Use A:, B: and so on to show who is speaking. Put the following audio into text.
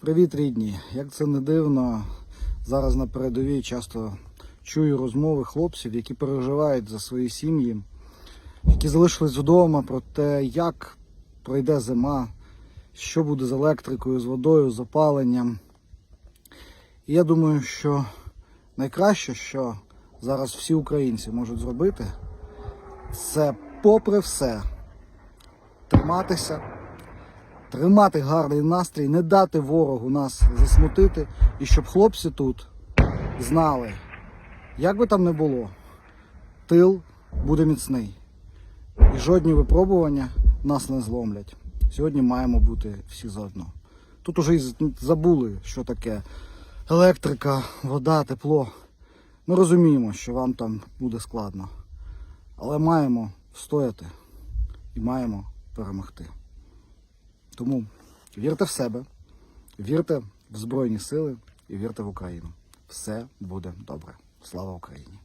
A: Привіт, рідні! Як це не дивно, зараз на передовій часто чую розмови хлопців, які переживають за свої сім'ї, які залишились вдома про те, як пройде зима, що буде з електрикою, з водою, з опаленням. І я думаю, що найкраще, що зараз всі українці можуть зробити, це попри все триматися тримати гарний настрій, не дати ворогу нас засмутити, і щоб хлопці тут знали, як би там не було, тил буде міцний. І жодні випробування нас не зломлять. Сьогодні маємо бути всі заодно. Тут уже і забули, що таке електрика, вода, тепло. Ми розуміємо, що вам там буде складно. Але маємо встояти і маємо перемогти. Тому вірте в себе, вірте в Збройні Сили і вірте в Україну. Все буде добре. Слава Україні!